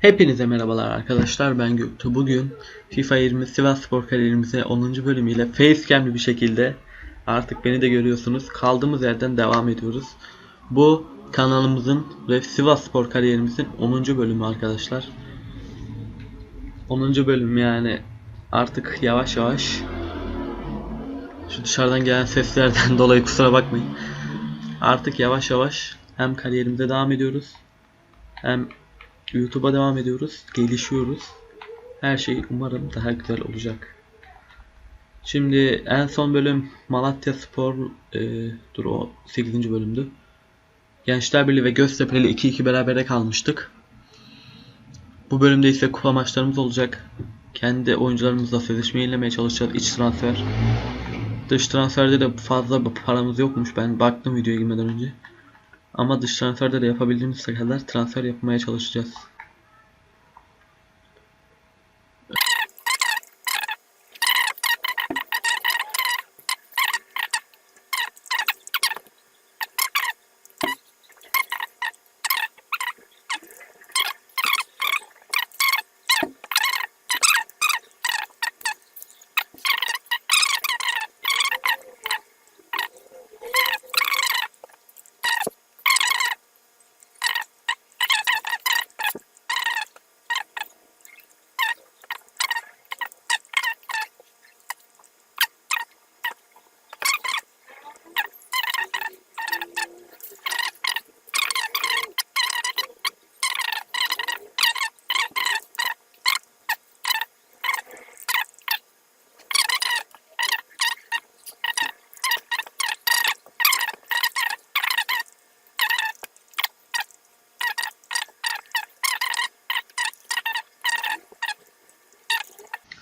Hepinize merhabalar arkadaşlar ben Göktuğ. Bugün FIFA 20 Sivas Spor kariyerimize 10. bölümüyle facecam'li bir şekilde artık beni de görüyorsunuz. Kaldığımız yerden devam ediyoruz. Bu kanalımızın ve Sivas Spor kariyerimizin 10. bölümü arkadaşlar. 10. bölüm yani artık yavaş yavaş şu dışarıdan gelen seslerden dolayı kusura bakmayın. Artık yavaş yavaş hem kariyerimize devam ediyoruz hem YouTube'a devam ediyoruz. Gelişiyoruz. Her şey umarım daha güzel olacak. Şimdi en son bölüm Malatya Spor e, dur o 8. bölümdü. Gençler Birliği ve Göztepe'li 2-2 berabere kalmıştık. Bu bölümde ise kupa maçlarımız olacak. Kendi oyuncularımızla sözleşme yenilemeye çalışacağız. İç transfer. Dış transferde de fazla paramız yokmuş. Ben baktım videoya girmeden önce. Ama dış transferde de yapabildiğimiz kadar transfer yapmaya çalışacağız.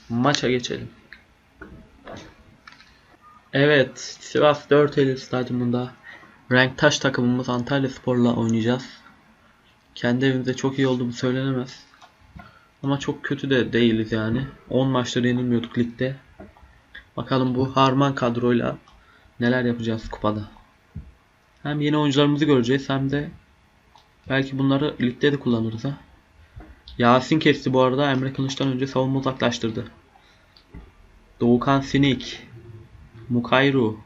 Maça geçelim. Evet, Sivas 4 Eylül Stadyumunda Renktaş takımımız Antalya Spor'la oynayacağız. Kendi evimizde çok iyi olduğu söylenemez. Ama çok kötü de değiliz yani. 10 maçları yenilmiyorduk ligde. Bakalım bu harman kadroyla neler yapacağız kupada. Hem yeni oyuncularımızı göreceğiz hem de belki bunları ligde de kullanırız ha. Yasin kesti bu arada Emre Kılıç'tan önce savunma uzaklaştırdı. Doğukan Sinik, Mukayru,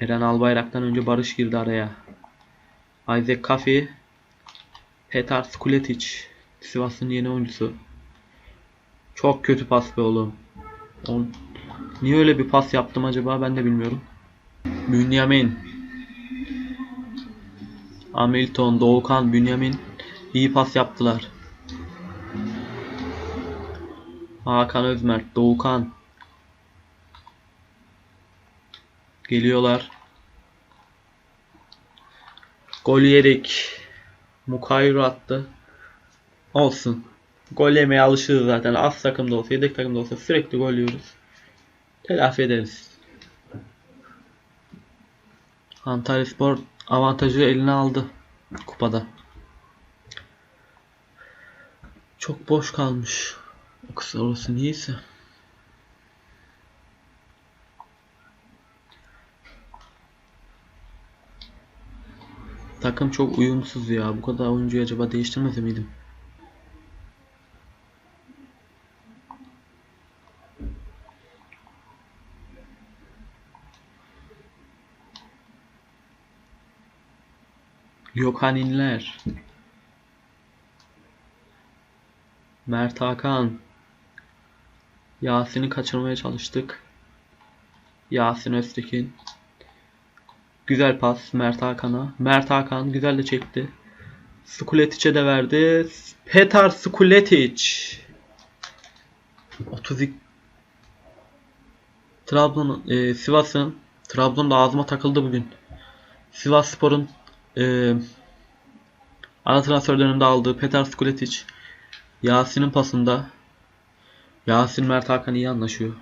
Eren Albayrak'tan önce Barış girdi araya. Isaac Kafi, Petar Skuletic, Sivas'ın yeni oyuncusu. Çok kötü pas be oğlum. On... Niye öyle bir pas yaptım acaba ben de bilmiyorum. Bünyamin, Hamilton, Doğukan, Bünyamin iyi pas yaptılar. Hakan Özmert, Doğukan. Geliyorlar. Gol yedik. Mukayro attı. Olsun. Gol yemeye alışırız zaten. Az takımda olsa, yedek takımda olsa sürekli gol yiyoruz. Telafi ederiz. Antalya Spor avantajı eline aldı kupada. Çok boş kalmış. O kısa orası niyeyse. Takım çok uyumsuz ya. Bu kadar oyuncuyu acaba değiştirmez miydim? Yokaninler. Mert Hakan. Yasin'i kaçırmaya çalıştık. Yasin Öztekin. Güzel pas Mert Hakan'a. Mert Hakan güzel de çekti. Skuletic'e de verdi. Petar Skuletic. 32 Trabzon e, Sivas'ın Trabzon da ağzıma takıldı bugün. Sivas Spor'un e, ana transfer döneminde aldığı Petar Skuletic Yasin'in pasında Yasin Mert Hakan iyi anlaşıyor.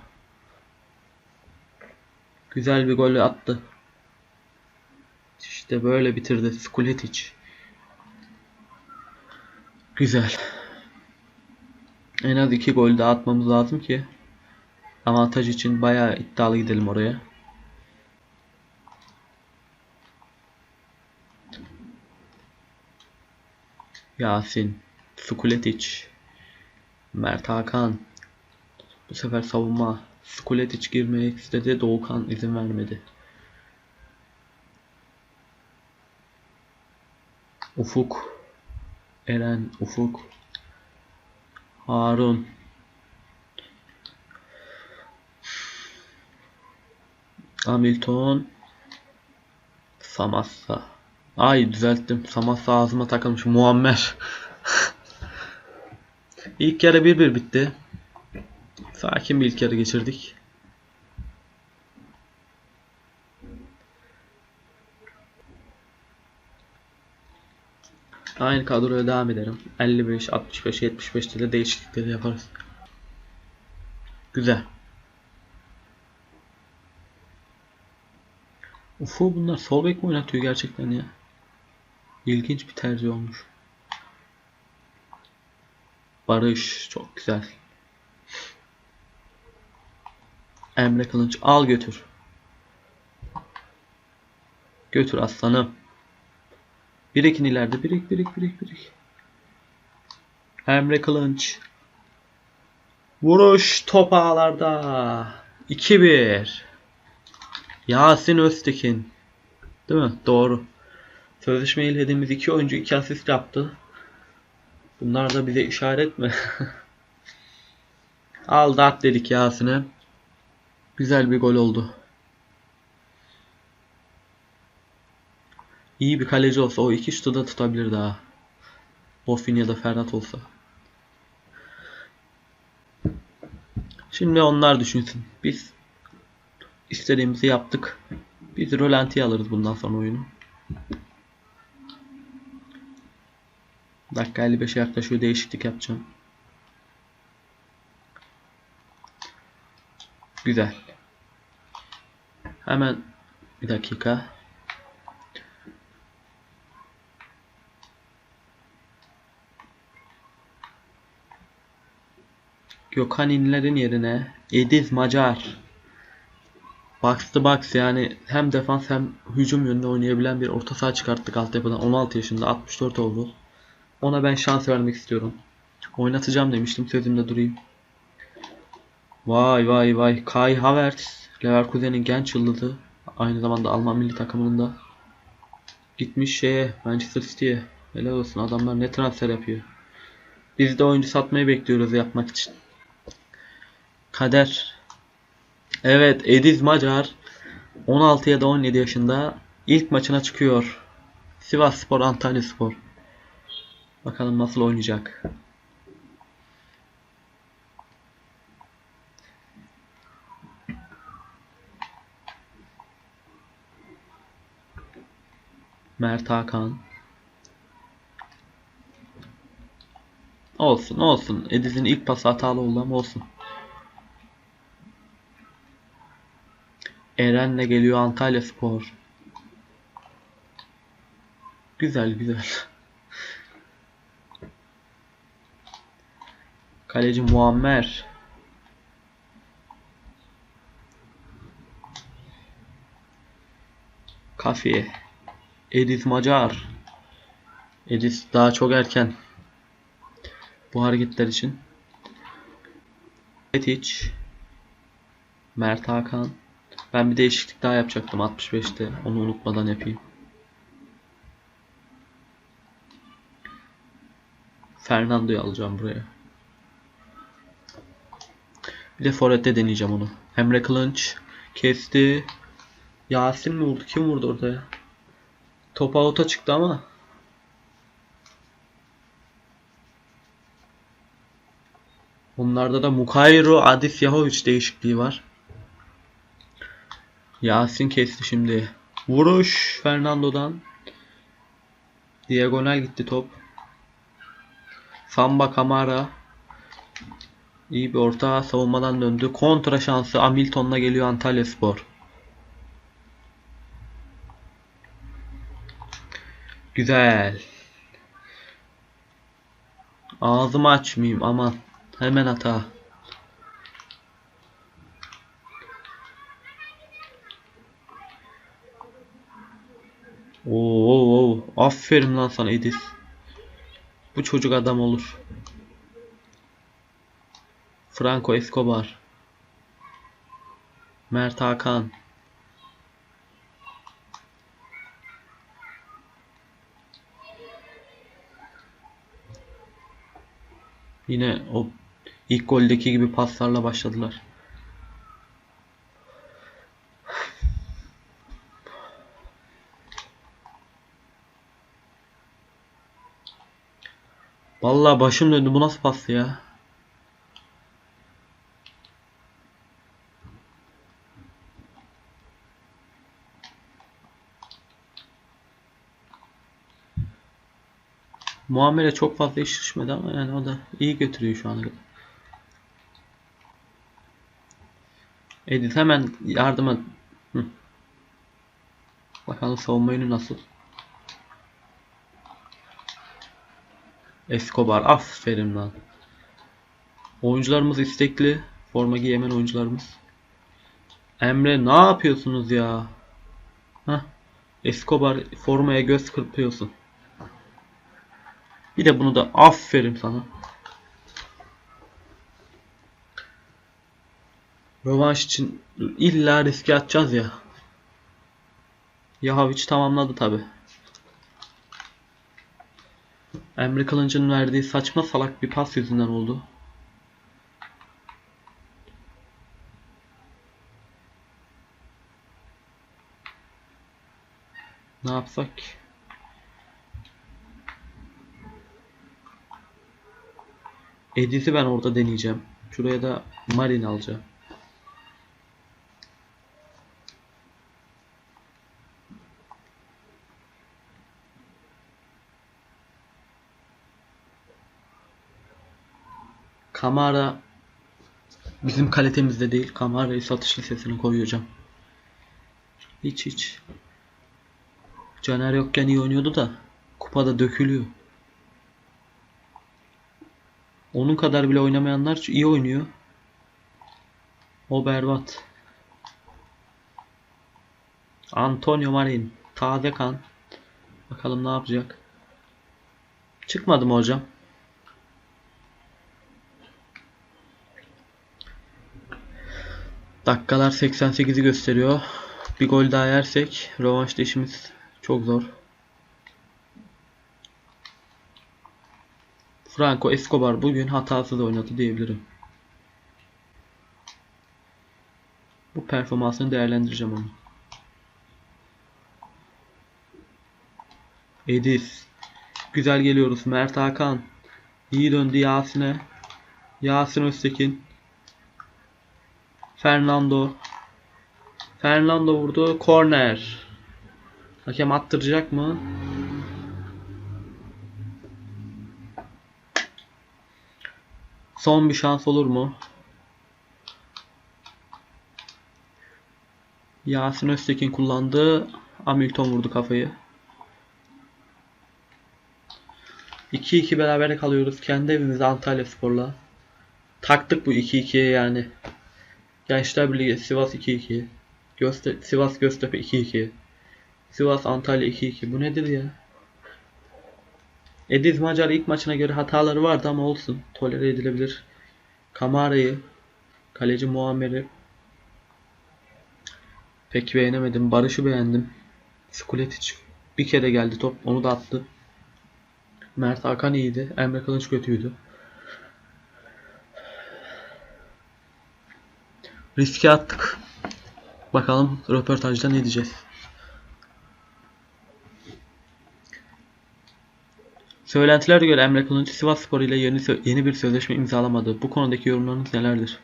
Güzel bir gol attı. İşte böyle bitirdi Skuletic. Güzel. En az iki gol daha atmamız lazım ki avantaj için bayağı iddialı gidelim oraya. Yasin Skuletic. Mert Hakan. Bu sefer savunma. Skuletic girmek istedi. Doğukan izin vermedi. Ufuk. Eren. Ufuk. Harun. Hamilton. Samassa. Ay düzelttim. Samassa ağzıma takılmış. Muammer. İlk yarı 1-1 bitti. Sakin bir ilk yarı geçirdik. Aynı kadroya devam ederim. 55, 65, 75'te de değişiklikleri yaparız. Güzel. Ufo bunlar sol bek mi oynatıyor gerçekten ya? İlginç bir tercih olmuş. Barış çok güzel. Emre Kılınç al götür. Götür aslanım. Birikin ileride birik birik birik birik. Emre Kılınç. Vuruş top ağlarda. 2-1. Yasin Öztekin. Değil mi? Doğru. Sözleşme ilediğimiz iki oyuncu iki asist yaptı. Bunlar da bize işaret mi? Aldı at dedik Yasin'e. Güzel bir gol oldu. İyi bir kaleci olsa o iki şutu da tutabilir daha. Bofin ya da Ferhat olsa. Şimdi onlar düşünsün. Biz istediğimizi yaptık. Biz rolantiye alırız bundan sonra oyunu. Dakika 55'e yaklaşıyor. Değişiklik yapacağım. Güzel. Hemen bir dakika. Gökhan İnler'in yerine Ediz Macar. Box to box yani hem defans hem hücum yönünde oynayabilen bir orta saha çıkarttık altyapıdan 16 yaşında 64 oldu. Ona ben şans vermek istiyorum. Oynatacağım demiştim sözümde durayım. Vay vay vay. Kai Havertz Leverkusen'in genç yıldızı. Aynı zamanda Alman milli takımının da gitmiş şeye Manchester City'ye. Helal olsun adamlar ne transfer yapıyor. Biz de oyuncu satmayı bekliyoruz yapmak için. Kader. Evet Ediz Macar 16 ya da 17 yaşında ilk maçına çıkıyor. Sivas Spor Antalya Spor. Bakalım nasıl oynayacak. Mert Hakan. Olsun olsun. Ediz'in ilk pası hatalı oldu ama olsun. Eren'le geliyor Antalya Spor. Güzel güzel. Kaleci Muammer. Kafi. Edis Macar. Edis daha çok erken. Bu hareketler için. Etic. Mert Hakan. Ben bir değişiklik daha yapacaktım 65'te. Onu unutmadan yapayım. Fernando'yu alacağım buraya. Bir de Forvet'te deneyeceğim onu. Emre Kılınç kesti. Yasin mi vurdu? Kim vurdu orada ya? Top out'a çıktı ama. Onlarda da Mukayro Adis Yahovic değişikliği var. Yasin kesti şimdi. Vuruş Fernando'dan. Diagonal gitti top. Samba Kamara. İyi bir orta savunmadan döndü. Kontra şansı Hamilton'la geliyor Antalya Spor. Güzel. Ağzımı açmayayım aman. Hemen hata. Oo, oo. Aferin lan sana Edis. Bu çocuk adam olur. Franco Escobar. Mert Hakan. Yine o ilk goldeki gibi paslarla başladılar. Vallahi başım döndü. Bu nasıl pas ya? Muamele çok fazla iş düşmedi ama yani o da iyi götürüyor şu ana kadar. Hemen yardıma Hı. Bakalım savunma yönü nasıl? Escobar aferin lan. Oyuncularımız istekli. Forma giyemen oyuncularımız. Emre ne yapıyorsunuz ya? Hah. Escobar formaya göz kırpıyorsun. Bir de bunu da aferin sana. Rövanş için illa riske atacağız ya. Yahaviç tamamladı tabi. Emre Kılınç'ın verdiği saçma salak bir pas yüzünden oldu. Ne yapsak? Edith'i ben orada deneyeceğim. Şuraya da Marin alacağım. Kamara bizim kalitemizde değil. Kamara'yı satış listesine koyacağım. Hiç hiç. Caner yokken iyi oynuyordu da kupada dökülüyor. Onun kadar bile oynamayanlar iyi oynuyor. O berbat. Antonio Marin. Taze kan. Bakalım ne yapacak. Çıkmadı mı hocam? Dakikalar 88'i gösteriyor. Bir gol daha yersek rövanşta işimiz çok zor. Franco Escobar bugün hatasız oynadı diyebilirim. Bu performansını değerlendireceğim onu. Edis. Güzel geliyoruz. Mert Hakan. İyi döndü Yasin'e. Yasin Öztekin. Fernando. Fernando vurdu. Korner. Hakem attıracak mı? Son bir şans olur mu? Yasin Öztekin kullandı. Hamilton vurdu kafayı. 2-2 berabere kalıyoruz. Kendi evimizde Antalya Spor'la. Taktık bu 2-2'ye yani. Gençler Birliği Sivas 2-2. Gözte Sivas Göztepe 2-2. Sivas Antalya 2-2. Bu nedir ya? Ediz Macar ilk maçına göre hataları vardı ama olsun. Tolere edilebilir. Kamara'yı, kaleci Muammer'i pek beğenemedim. Barış'ı beğendim. Skuletic bir kere geldi top. Onu da attı. Mert Hakan iyiydi. Emre Kılıç kötüydü. Riske attık. Bakalım röportajda ne diyeceğiz. Söylentilere göre Emre Kılınç Sivasspor ile yeni, yeni bir sözleşme imzalamadı. Bu konudaki yorumlarınız nelerdir?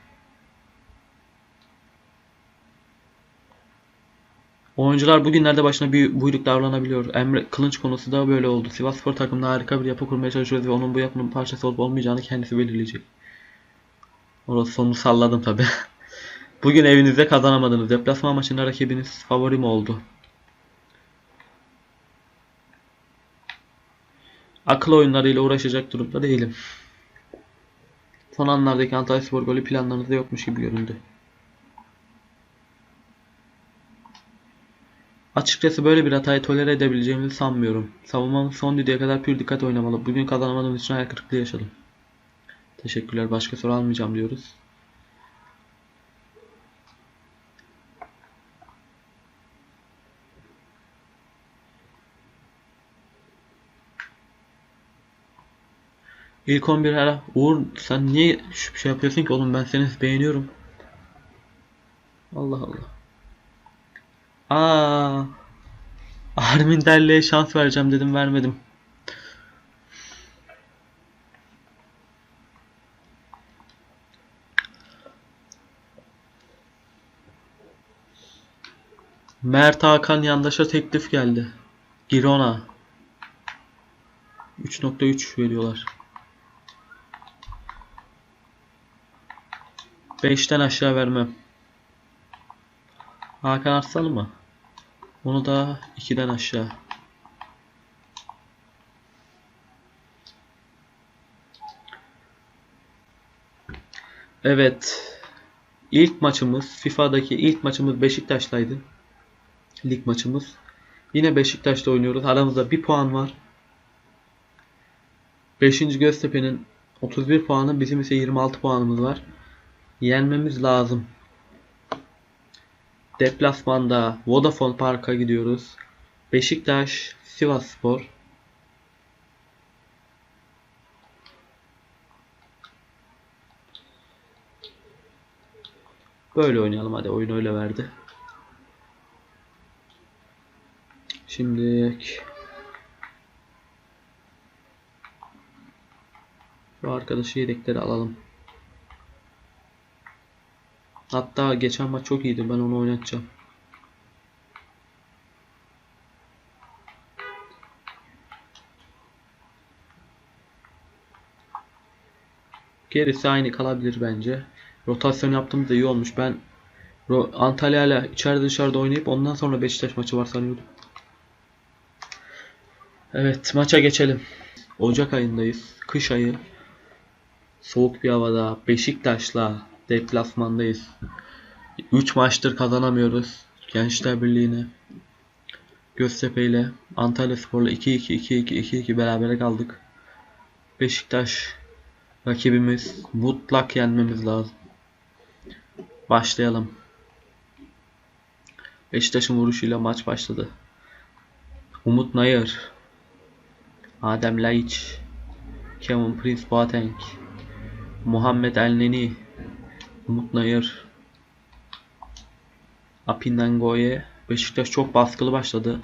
Oyuncular bugünlerde başına bir buyruk davranabiliyor. Emre Kılınç konusu da böyle oldu. Sivasspor takımında harika bir yapı kurmaya çalışıyoruz ve onun bu yapının parçası olup olmayacağını kendisi belirleyecek. Orası sonunu salladım tabi. Bugün evinizde kazanamadınız. Deplasman maçında rakibiniz favori mi oldu? Akıl oyunlarıyla uğraşacak durumda değilim. Son anlardaki Antalyaspor golü planlarınızda yokmuş gibi göründü. Açıkçası böyle bir hatayı tolere edebileceğimizi sanmıyorum. Savunmamız son düdüğe kadar pür dikkat oynamalı. Bugün kazanamadığımız için hayal kırıklığı yaşadım. Teşekkürler. Başka soru almayacağım diyoruz. İlk 11 ara. Uğur sen niye şu şey yapıyorsun ki oğlum ben seni beğeniyorum. Allah Allah. Aa. Armin Derle'ye şans vereceğim dedim vermedim. Mert Hakan yandaşa teklif geldi. Girona. 3.3 veriyorlar. 5'ten aşağı vermem. Hakan Arslan mı? Onu da 2'den aşağı. Evet. İlk maçımız FIFA'daki ilk maçımız Beşiktaş'taydı. Lig maçımız. Yine Beşiktaş'ta oynuyoruz. Aramızda bir puan var. 5. Göztepe'nin 31 puanı, bizim ise 26 puanımız var. Yenmemiz lazım. Deplasmanda Vodafone Park'a gidiyoruz. Beşiktaş, Sivasspor. Böyle oynayalım hadi oyun öyle verdi. Şimdi bu arkadaşı yedekleri alalım. Hatta geçen maç çok iyiydi. Ben onu oynatacağım. Gerisi aynı kalabilir bence. Rotasyon yaptığımız da iyi olmuş. Ben Ro- Antalya ile içeride dışarıda oynayıp ondan sonra Beşiktaş maçı var sanıyordum. Evet maça geçelim. Ocak ayındayız. Kış ayı. Soğuk bir havada Beşiktaş'la deplasmandayız. 3 maçtır kazanamıyoruz. Gençler Birliği'ne. Göztepe ile Antalya Spor'la 2-2 2-2 2-2 berabere kaldık. Beşiktaş rakibimiz mutlak yenmemiz lazım. Başlayalım. Beşiktaş'ın vuruşuyla maç başladı. Umut Nayır, Adem Laiç, Kevin Prince Boateng, Muhammed Elneni, Umut Nayır, Apinengo'ye Beşiktaş çok baskılı başladı.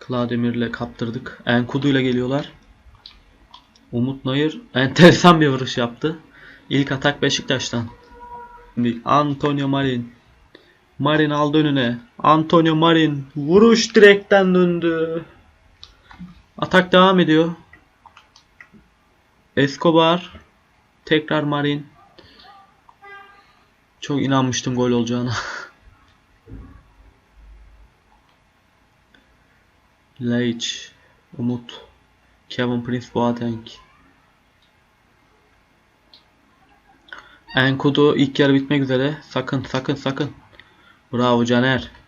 Klademir'le kaptırdık. Enkudu ile geliyorlar. Umut Nayır enteresan bir vuruş yaptı. İlk atak Beşiktaş'tan. Şimdi Antonio Marin. Marin aldı önüne. Antonio Marin vuruş direkten döndü. Atak devam ediyor. Escobar. Tekrar Marin. Çok inanmıştım gol olacağına. Laiç. Umut. Kevin Prince Boateng. Enkudu ilk yarı bitmek üzere. Sakın sakın sakın. Bravo Caner.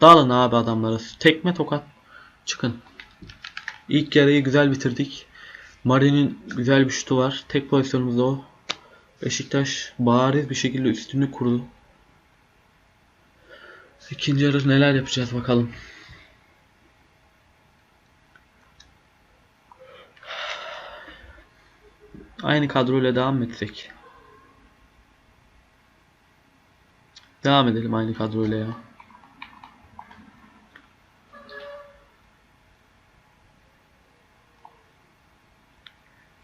Dağılın abi adamları. Tekme tokat. Çıkın. İlk yarıyı güzel bitirdik. Marin'in güzel bir şutu var. Tek pozisyonumuz o. Beşiktaş bariz bir şekilde üstünlük kurdu. İkinci yarı neler yapacağız bakalım. Aynı kadroyla devam etsek? Devam edelim aynı kadroyla ya.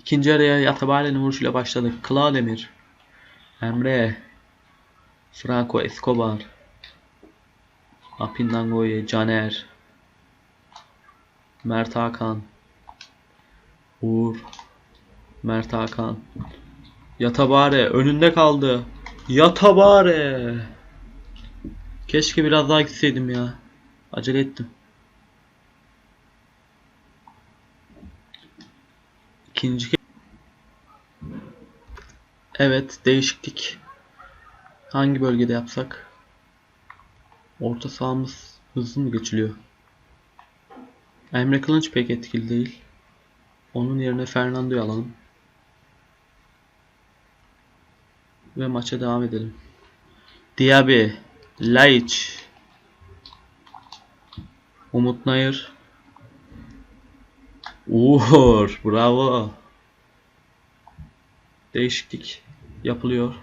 İkinci araya Yatabale'nin vuruşuyla başladık. Klademir, Emre, Franco Escobar, Apindangoye, Caner, Mert Hakan, Uğur, Mert Hakan, Yatabare önünde kaldı. Yatabare. Keşke biraz daha gitseydim ya. Acele ettim. İkinci Evet değişiklik. Hangi bölgede yapsak? Orta sahamız hızlı mı geçiliyor? Emre Kılınç pek etkili değil. Onun yerine Fernando'yu alalım. Ve maça devam edelim. Diaby, Laiç, Umut Nayır, Uğur, bravo. Değişiklik yapılıyor.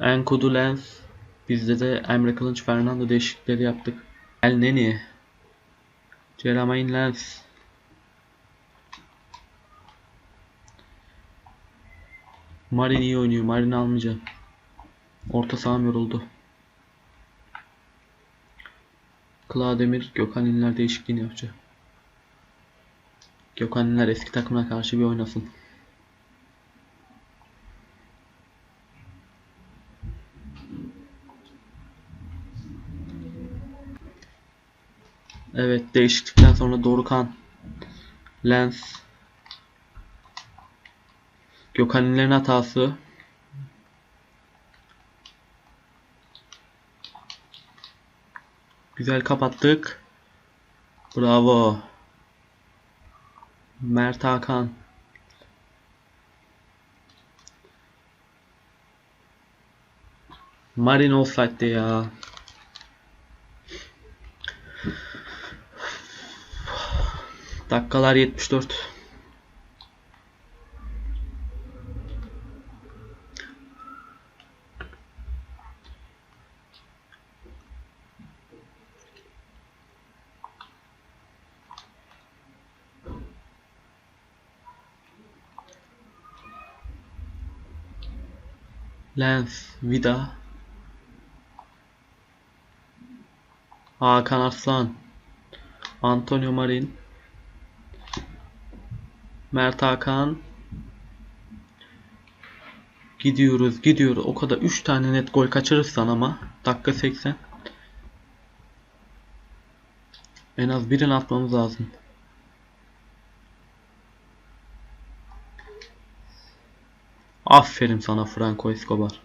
Enkudu Lens. Bizde de Emre Kılınç Fernando değişiklikleri yaptık. El Neni. Jermaine Lens. Marin iyi oynuyor. Marin almayacağım. Orta saham yoruldu. Klademir Gökhan İnler değişikliğini yapacak. Gökhan İnler eski takımına karşı bir oynasın. Evet değişiklikten sonra Dorukan Lens Gökhan İnler'in hatası Güzel kapattık. Bravo. Mert Hakan. Marin offside'de ya. Dakikalar 74. Lens, Vida. Hakan Arslan. Antonio Marin. Mert Hakan. Gidiyoruz, gidiyoruz. O kadar 3 tane net gol kaçırırsan ama dakika 80. En az birini atmamız lazım. Aferin sana Franco Escobar.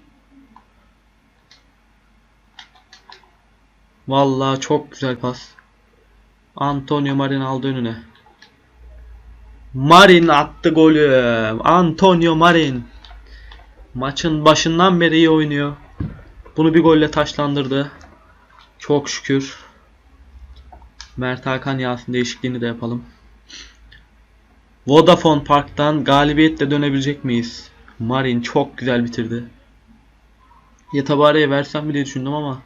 Vallahi çok güzel pas. Antonio Marin aldı önüne. Marin attı golü. Antonio Marin. Maçın başından beri iyi oynuyor. Bunu bir golle taşlandırdı. Çok şükür. Mert Hakan Yasin değişikliğini de yapalım. Vodafone Park'tan galibiyetle dönebilecek miyiz? Marin çok güzel bitirdi. Yatabare'ye versem diye düşündüm ama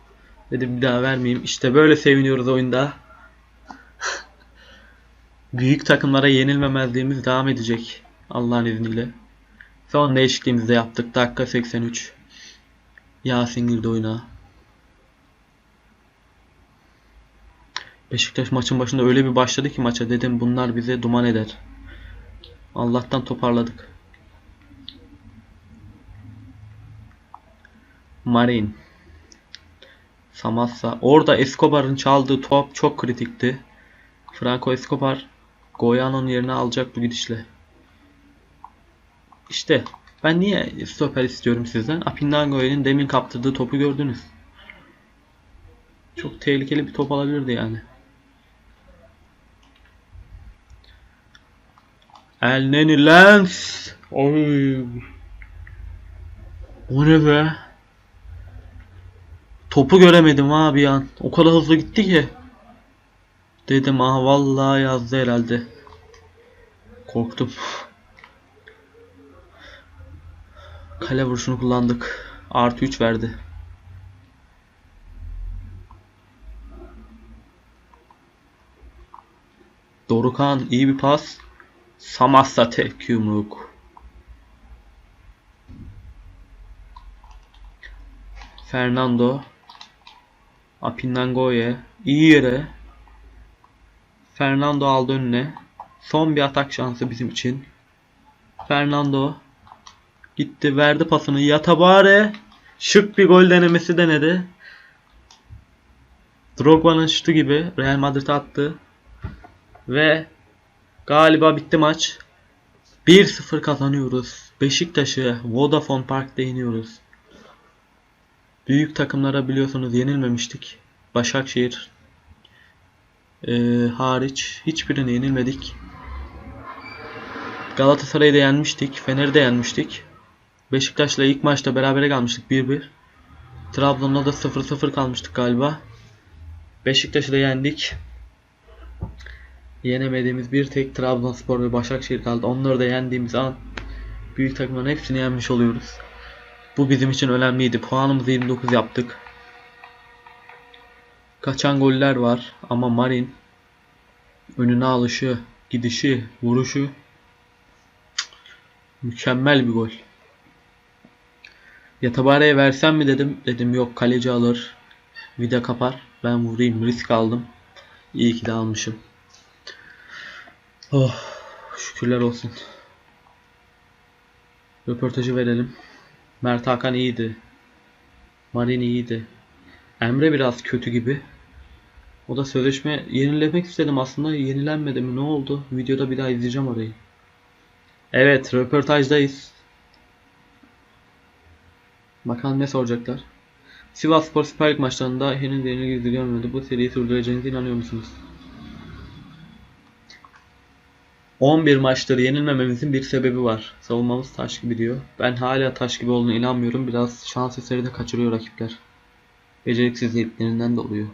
dedim bir daha vermeyeyim. İşte böyle seviniyoruz oyunda. Büyük takımlara yenilmemezliğimiz devam edecek. Allah'ın izniyle. Son değişikliğimizi de yaptık. Dakika 83. Yasin girdi oyuna. Beşiktaş maçın başında öyle bir başladı ki maça dedim bunlar bize duman eder. Allah'tan toparladık. Marin. Samassa. Orada Escobar'ın çaldığı top çok kritikti. Franco Escobar Goyano'nun yerine alacak bu gidişle. İşte ben niye stoper istiyorum sizden? Apindango'nun demin kaptırdığı topu gördünüz. Çok tehlikeli bir top alabilirdi yani. El Neni Lens. Oy. O ne be? Topu göremedim ha bir an. O kadar hızlı gitti ki. Dedim aha vallahi yazdı herhalde. Korktum. Kale vuruşunu kullandık. Artı 3 verdi. Dorukan iyi bir pas. Samassa tek yumruk. Fernando. Apinangoye. iyi yere. Fernando aldı önüne. Son bir atak şansı bizim için. Fernando. Gitti verdi pasını. Yatabare. Şık bir gol denemesi denedi. Drogba'nın şutu gibi Real Madrid attı. Ve galiba bitti maç. 1-0 kazanıyoruz. Beşiktaş'ı Vodafone Park'ta yeniyoruz. Büyük takımlara biliyorsunuz yenilmemiştik. Başakşehir eee, hariç hiçbirine yenilmedik. Galatasaray'ı da yenmiştik. Fener'i de yenmiştik. Beşiktaş'la ilk maçta berabere kalmıştık 1-1. Trabzon'da da 0-0 kalmıştık galiba. Beşiktaş'ı da yendik. Yenemediğimiz bir tek Trabzonspor ve Başakşehir kaldı. Onları da yendiğimiz an büyük takımların hepsini yenmiş oluyoruz. Bu bizim için önemliydi. Puanımızı 29 yaptık. Kaçan goller var ama Marin önüne alışı, gidişi, vuruşu mükemmel bir gol. Yatabare'ye versem mi dedim. Dedim yok kaleci alır. Vida kapar. Ben vurayım risk aldım. İyi ki de almışım. Oh şükürler olsun. Röportajı verelim. Mert Hakan iyiydi. Marin iyiydi. Emre biraz kötü gibi. O da sözleşme yenilemek istedim aslında. Yenilenmedi mi? Ne oldu? Videoda bir daha izleyeceğim orayı. Evet, röportajdayız. Bakalım ne soracaklar. Sivas Spor Süper Lig maçlarında henüz yenilgi görmedi. Bu seriyi sürdüreceğinize inanıyor musunuz? 11 maçtır yenilmememizin bir sebebi var. Savunmamız taş gibi diyor. Ben hala taş gibi olduğuna inanmıyorum. Biraz şans eseri de kaçırıyor rakipler. Beceriksizliklerinden de oluyor.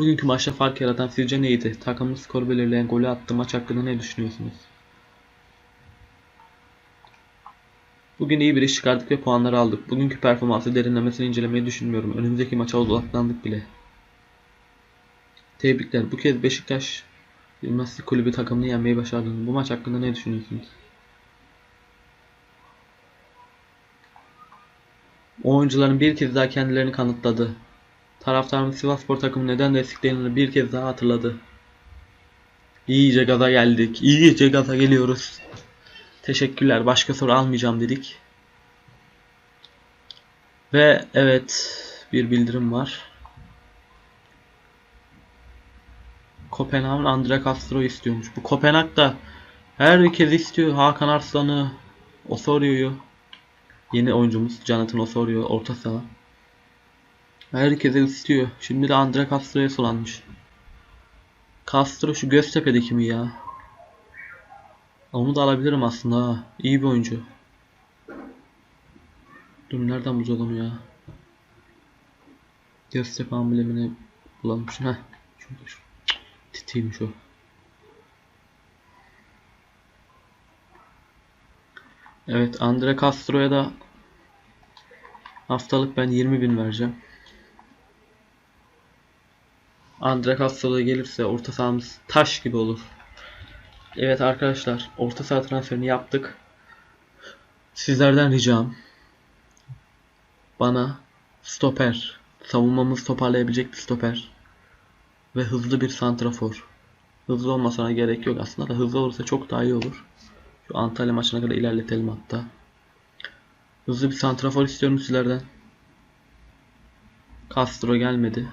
Bugünkü maçta fark yaratan sizce neydi? Takımın skoru belirleyen golü attı maç hakkında ne düşünüyorsunuz? Bugün iyi bir iş çıkardık ve puanları aldık. Bugünkü performansı derinlemesine incelemeyi düşünmüyorum. Önümüzdeki maça odaklandık bile. Tebrikler. Bu kez Beşiktaş Gimnastik kulübü takımını yenmeyi başardınız. Bu maç hakkında ne düşünüyorsunuz? Oyuncuların bir kez daha kendilerini kanıtladı. Taraftarımız Sivasspor takımı neden desteklendiğini bir kez daha hatırladı. İyice gaza geldik. İyice gaza geliyoruz. Teşekkürler. Başka soru almayacağım dedik. Ve evet bir bildirim var. Kopenhag'ın Andre Castro istiyormuş. Bu Kopenhag da herkes istiyor. Hakan Arslan'ı, Osorio'yu. Yeni oyuncumuz Jonathan Osorio orta saha. Herkese istiyor. Şimdi de Andre Castro'ya soranmış. Castro şu Göztepe'deki mi ya? Onu da alabilirim aslında ha. İyi bir oyuncu. Dur nereden bulacağız onu ya? Göztepe amblemini bulalım. Heh. Şurada şu. Titiymiş o. Evet Andre Castro'ya da haftalık ben 20 bin vereceğim. Andre Castro'da gelirse orta sahamız taş gibi olur. Evet arkadaşlar orta saha transferini yaptık. Sizlerden ricam bana stoper savunmamızı toparlayabilecek bir stoper ve hızlı bir santrafor. Hızlı olmasına gerek yok aslında da hızlı olursa çok daha iyi olur. Şu Antalya maçına kadar ilerletelim hatta. Hızlı bir santrafor istiyorum sizlerden. Castro gelmedi.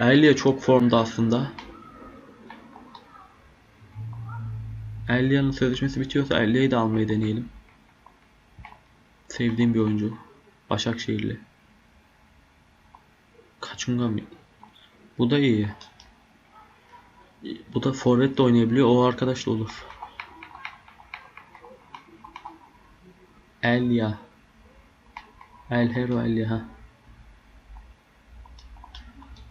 Elia çok formda aslında. Elia'nın sözleşmesi bitiyorsa Elia'yı da almayı deneyelim. Sevdiğim bir oyuncu. Başakşehirli. Kaçunga mı? Bu da iyi. Bu da forvet de oynayabiliyor. O arkadaş da olur. Elia. El Hero Elia.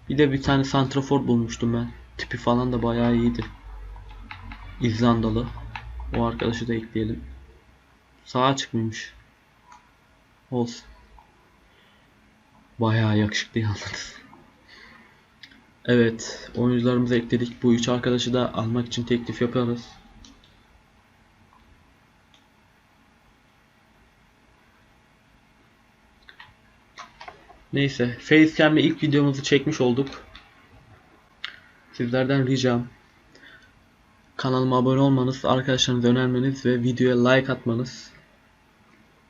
Bir de bir tane santrafor bulmuştum ben. Tipi falan da bayağı iyiydi. İzlandalı. O arkadaşı da ekleyelim. Sağ açık? Olsun. Bayağı yakışıklı yalnız. Evet, oyuncularımızı ekledik. Bu üç arkadaşı da almak için teklif yaparız. Neyse, Facecam'le ilk videomuzu çekmiş olduk. Sizlerden ricam kanalıma abone olmanız, arkadaşlarınıza önermeniz ve videoya like atmanız.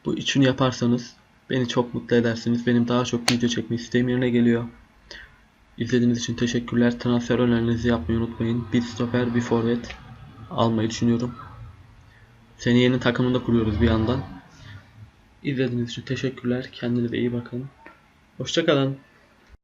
Bu üçünü yaparsanız beni çok mutlu edersiniz. Benim daha çok video çekme isteğim yerine geliyor. İzlediğiniz için teşekkürler. Transfer önerinizi yapmayı unutmayın. Bir stoper, bir forvet almayı düşünüyorum. Seni yeni takımında kuruyoruz bir yandan. İzlediğiniz için teşekkürler. Kendinize iyi bakın. Hoşçakalın.